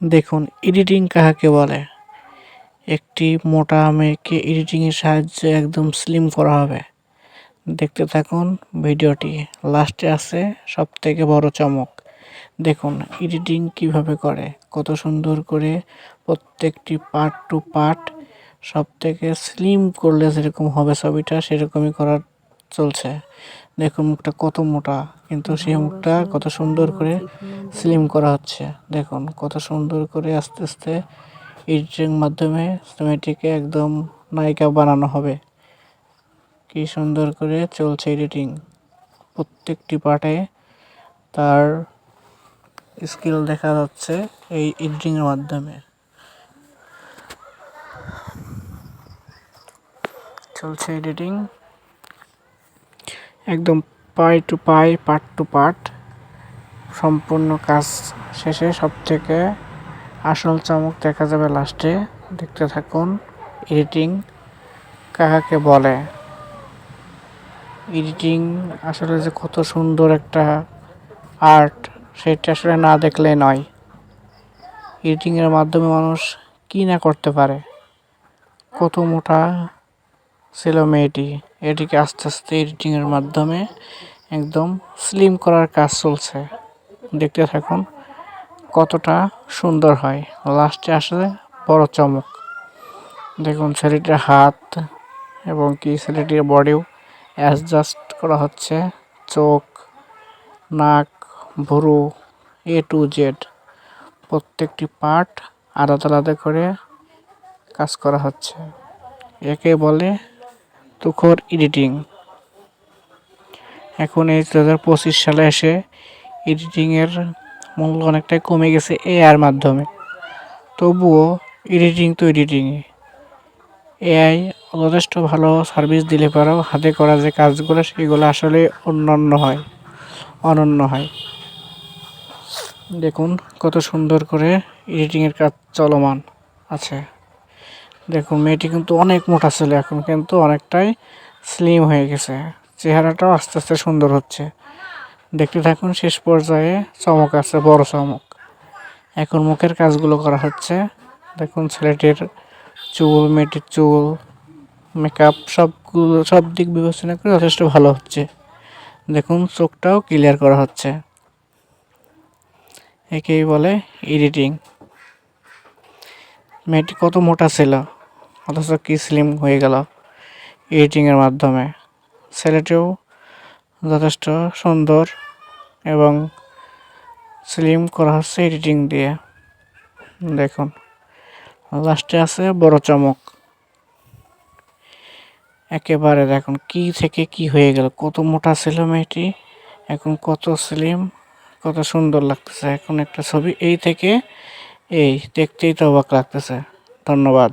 দেখুন এডিটিং কাহাকে বলে? একটি মোটা মেয়েকে এডিটিংয়ের সাহায্যে একদম স্লিম করা হবে। দেখতে থাকুন ভিডিওটি লাস্টে আছে সব থেকে বড় চমক। দেখুন এডিটিং কীভাবে করে? কত সুন্দর করে প্রত্যেকটি পার্ট টু পার্ট সব থেকে স্লিম করলে যেরকম হবে ছবিটা, সেরকমই করার চলছে। দেখুন, মুখটা কত মোটা, কিন্তু সেই মুখটা কত সুন্দর করে স্লিম করা হচ্ছে। দেখুন, কত সুন্দর করে আস্তে আস্তে এডিটিং মাধ্যমে মেয়েটিকে একদম নায়িকা বানানো হবে। কি সুন্দর করে চলছে এডিটিং প্রত্যেকটি পার্টে তার স্কিল দেখা যাচ্ছে এই এডিটিং এর মাধ্যমে। চলছে এডিটিং একদম পাই to pi, part to part. সম্পূর্ণ কাজ শেষে সব থেকে আসল চমক দেখা যাবে লাস্টে। দেখতে থাকুন, এডিটিং কাহাকে বলে? এডিটিং আসলে যে কত সুন্দর একটা আর্ট, সেটা আসলে না দেখলে নয়। এডিটিংয়ের মাধ্যমে মানুষ কী না করতে পারে? কত মোটা ছিল মেয়েটি। এটিকে আস্তে আস্তে এডিটিংয়ের মাধ্যমে একদম স্লিম করার কাজ চলছে। দেখতে থাকুন কতটা সুন্দর হয়। লাস্টে আসলে বড় চমক। দেখুন ছেলেটির হাত এবং কি ছেলেটির বডিও অ্যাডজাস্ট করা হচ্ছে। চোখ, নাক, ভুরু এ টু জেড প্রত্যেকটি পার্ট আলাদা আলাদা করে কাজ করা হচ্ছে। একে বলে তুখর এডিটিং এখন এই দু হাজার পঁচিশ সালে এসে এডিটিংয়ের মূল্য অনেকটাই কমে গেছে এআইয়ের মাধ্যমে। তবুও এডিটিং তো এডিটিংই এআই যথেষ্ট ভালো সার্ভিস দিলে পরেও হাতে করা যে কাজগুলো সেগুলো আসলে অন্যান্য হয়, অনন্য হয়। দেখুন কত সুন্দর করে এডিটিংয়ের কাজ চলমান আছে। দেখুন মেয়েটি কিন্তু অনেক মোটা ছিল এখন, কিন্তু অনেকটাই স্লিম হয়ে গেছে। চেহারাটাও আস্তে আস্তে সুন্দর হচ্ছে। দেখতে থাকুন, শেষ পর্যায়ে চমক আছে, বড় চমক। এখন মুখের কাজগুলো করা হচ্ছে। দেখুন, ছেলেটির চুল, মেয়েটির চুল মেকআপ সবগুলো, সব দিক বিবেচনা করে যথেষ্ট ভালো হচ্ছে। দেখুন, চোখটাও ক্লিয়ার করা হচ্ছে। একেই বলে এডিটিং মেয়েটি কত মোটা ছিল? অথচ কি স্লিম হয়ে গেল এডিটিংয়ের মাধ্যমে। ছেলেটিও যথেষ্ট সুন্দর এবং স্লিম করা হচ্ছে এডিটিং দিয়ে। দেখুন লাস্টে আছে বড় চমক। একেবারে দেখুন, কি থেকে কি হয়ে গেল? কত মোটা ছিল মেয়েটি? এখন কত স্লিম কত সুন্দর লাগতেছে। এখন একটা ছবি এই থেকে এই, দেখতেই তো অবাক লাগতেছে। ধন্যবাদ।